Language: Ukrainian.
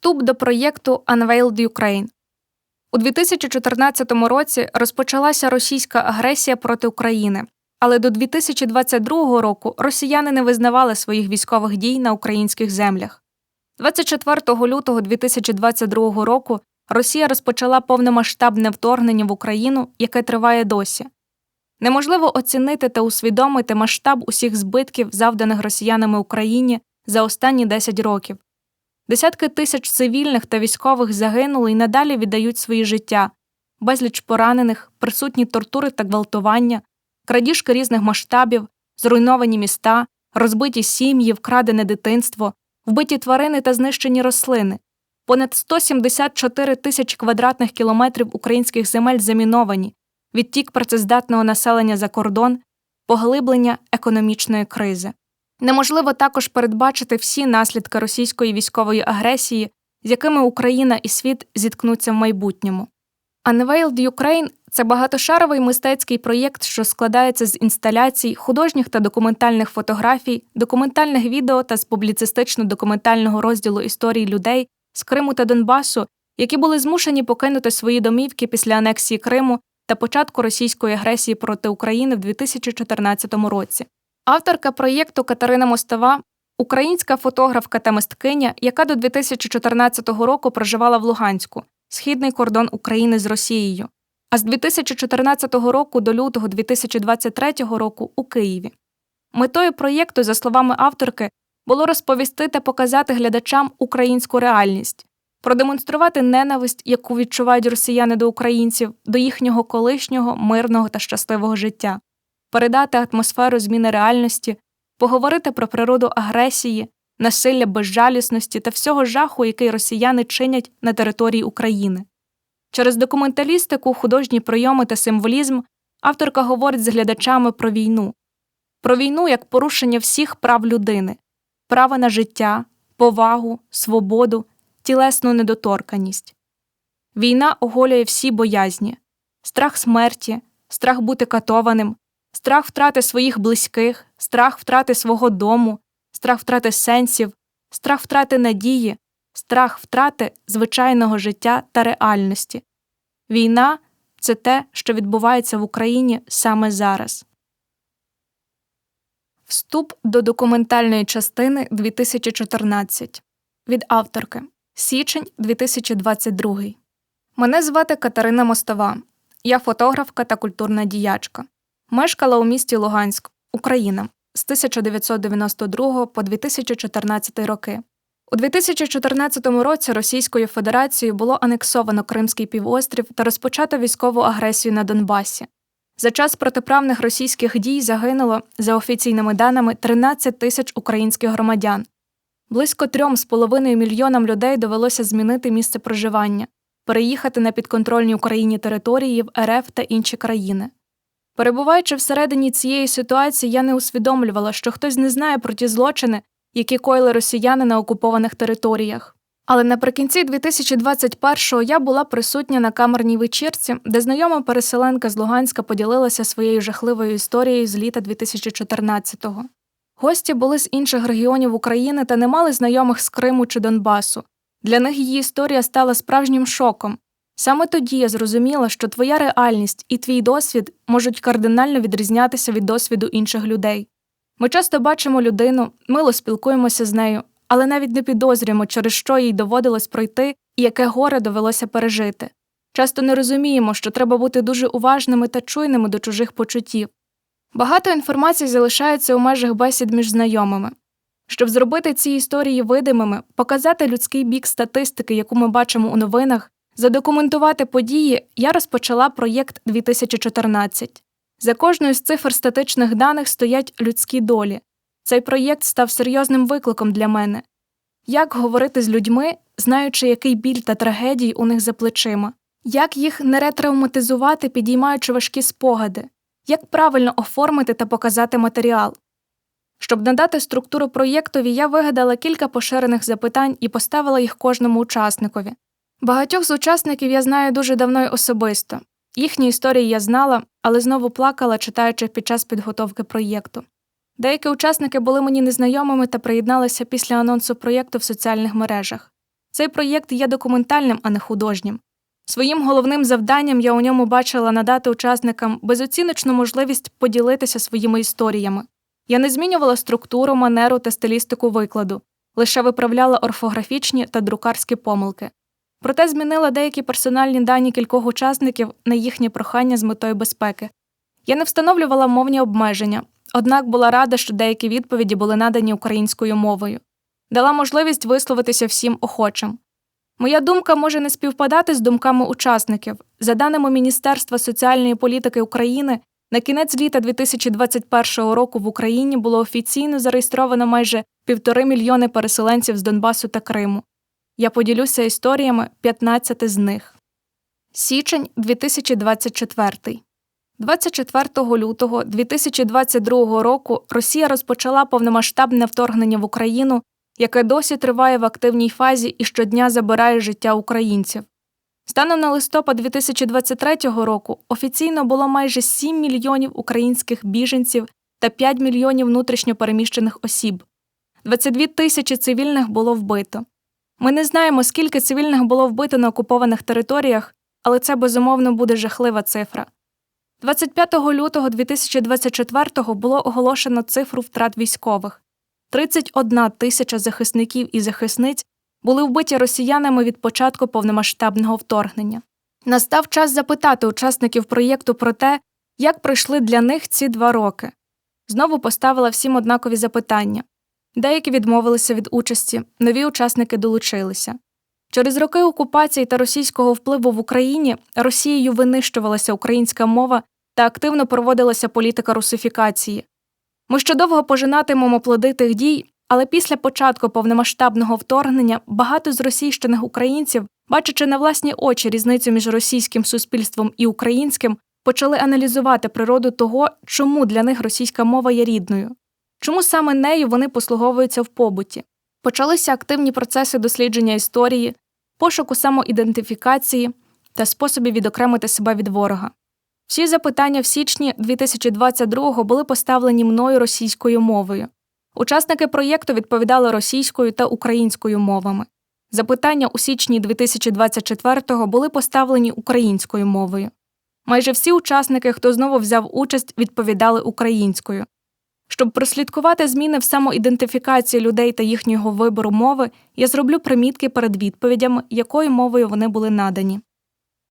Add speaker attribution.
Speaker 1: Вступ до проєкту Unveiled Ukraine. У 2014 році розпочалася російська агресія проти України, але до 2022 року росіяни не визнавали своїх військових дій на українських землях. 24 лютого 2022 року Росія розпочала повномасштабне вторгнення в Україну, яке триває досі. Неможливо оцінити та усвідомити масштаб усіх збитків, завданих росіянами Україні за останні 10 років. Десятки тисяч цивільних та військових загинули і надалі віддають свої життя, безліч поранених, присутні тортури та гвалтування, крадіжки різних масштабів, зруйновані міста, розбиті сім'ї, вкрадене дитинство, вбиті тварини та знищені рослини. Понад 174 тисячі квадратних кілометрів українських земель заміновані, відтік працездатного населення за кордон, поглиблення економічної кризи. Неможливо також передбачити всі наслідки російської військової агресії, з якими Україна і світ зіткнуться в майбутньому. Unveiled Ukraine – це багатошаровий мистецький проєкт, що складається з інсталяцій, художніх та документальних фотографій, документальних відео та з публіцистично-документального розділу історії людей з Криму та Донбасу, які були змушені покинути свої домівки після анексії Криму та початку російської агресії проти України в 2014 році. Авторка проєкту Катерина Мостова, українська фотографка та мисткиня, яка до 2014 року проживала в Луганську, східний кордон України з Росією, а з 2014 року до лютого 2023 року у Києві. Метою проєкту, за словами авторки, було розповісти та показати глядачам українську реальність, продемонструвати ненависть, яку відчувають росіяни до українців, до їхнього колишнього, мирного та щасливого життя передати атмосферу зміни реальності, поговорити про природу агресії, насилля безжалісності та всього жаху, який росіяни чинять на території України. Через документалістику, художні прийоми та символізм авторка говорить з глядачами про війну, про війну як порушення всіх прав людини, права на життя, повагу, свободу, тілесну недоторканість. Війна оголює всі боязні страх смерті, страх бути катованим, страх втрати своїх близьких, страх втрати свого дому, страх втрати сенсів, страх втрати надії, страх втрати звичайного життя та реальності. Війна це те, що відбувається в Україні саме зараз. Вступ до документальної частини 2014 від авторки Січень 2022 Мене звати Катерина Мостова. Я фотографка та культурна діячка. Мешкала у місті Луганськ, Україна з 1992 по 2014 роки. У 2014 році Російською Федерацією було анексовано Кримський півострів та розпочато військову агресію на Донбасі. За час протиправних російських дій загинуло, за офіційними даними, 13 тисяч українських громадян. Близько 3,5 мільйонам людей довелося змінити місце проживання, переїхати на підконтрольні Україні території в РФ та інші країни. Перебуваючи всередині цієї ситуації, я не усвідомлювала, що хтось не знає про ті злочини, які коїли росіяни на окупованих територіях. Але наприкінці 2021-го я була присутня на камерній вечірці, де знайома переселенка з Луганська поділилася своєю жахливою історією з літа 2014-го. Гості були з інших регіонів України та не мали знайомих з Криму чи Донбасу. Для них її історія стала справжнім шоком, Саме тоді я зрозуміла, що твоя реальність і твій досвід можуть кардинально відрізнятися від досвіду інших людей. Ми часто бачимо людину, мило спілкуємося з нею, але навіть не підозрюємо, через що їй доводилось пройти і яке горе довелося пережити. Часто не розуміємо, що треба бути дуже уважними та чуйними до чужих почуттів. Багато інформації залишається у межах бесід між знайомими. Щоб зробити ці історії видимими, показати людський бік статистики, яку ми бачимо у новинах, Задокументувати події я розпочала проєкт 2014. За кожною з цифр статичних даних стоять людські долі. Цей проєкт став серйозним викликом для мене як говорити з людьми, знаючи, який біль та трагедії у них за плечима, як їх не ретравматизувати, підіймаючи важкі спогади, як правильно оформити та показати матеріал. Щоб надати структуру проєктові, я вигадала кілька поширених запитань і поставила їх кожному учасникові. Багатьох з учасників я знаю дуже давно й особисто. Їхні історії я знала, але знову плакала, читаючи під час підготовки проєкту. Деякі учасники були мені незнайомими та приєдналися після анонсу проєкту в соціальних мережах. Цей проєкт є документальним, а не художнім. Своїм головним завданням я у ньому бачила надати учасникам безоціночну можливість поділитися своїми історіями. Я не змінювала структуру, манеру та стилістику викладу, лише виправляла орфографічні та друкарські помилки. Проте змінила деякі персональні дані кількох учасників на їхнє прохання з метою безпеки. Я не встановлювала мовні обмеження, однак була рада, що деякі відповіді були надані українською мовою, дала можливість висловитися всім охочим. Моя думка може не співпадати з думками учасників. За даними Міністерства соціальної політики України, на кінець літа 2021 року в Україні було офіційно зареєстровано майже півтори мільйони переселенців з Донбасу та Криму. Я поділюся історіями 15 з них. Січень 2024 24 лютого 2022 року Росія розпочала повномасштабне вторгнення в Україну, яке досі триває в активній фазі і щодня забирає життя українців. Станом на листопад 2023 року офіційно було майже 7 мільйонів українських біженців та 5 мільйонів внутрішньопереміщених осіб. 22 тисячі цивільних було вбито. Ми не знаємо, скільки цивільних було вбито на окупованих територіях, але це безумовно буде жахлива цифра. 25 лютого 2024-го було оголошено цифру втрат військових. 31 тисяча захисників і захисниць були вбиті росіянами від початку повномасштабного вторгнення. Настав час запитати учасників проєкту про те, як пройшли для них ці два роки. Знову поставила всім однакові запитання. Деякі відмовилися від участі, нові учасники долучилися. Через роки окупації та російського впливу в Україні Росією винищувалася українська мова та активно проводилася політика русифікації. Ми ще довго пожинатимемо плоди тих дій, але після початку повномасштабного вторгнення багато з російщених українців, бачачи на власні очі різницю між російським суспільством і українським, почали аналізувати природу того, чому для них російська мова є рідною, чому саме нею вони послуговуються в побуті. Почалися активні процеси дослідження історії, пошуку самоідентифікації та способів відокремити себе від ворога. Всі запитання в січні 2022-го були поставлені мною російською мовою. Учасники проєкту відповідали російською та українською мовами. Запитання у січні 2024-го були поставлені українською мовою. Майже всі учасники, хто знову взяв участь, відповідали українською. Щоб прослідкувати зміни в самоідентифікації людей та їхнього вибору мови, я зроблю примітки перед відповідями, якою мовою вони були надані.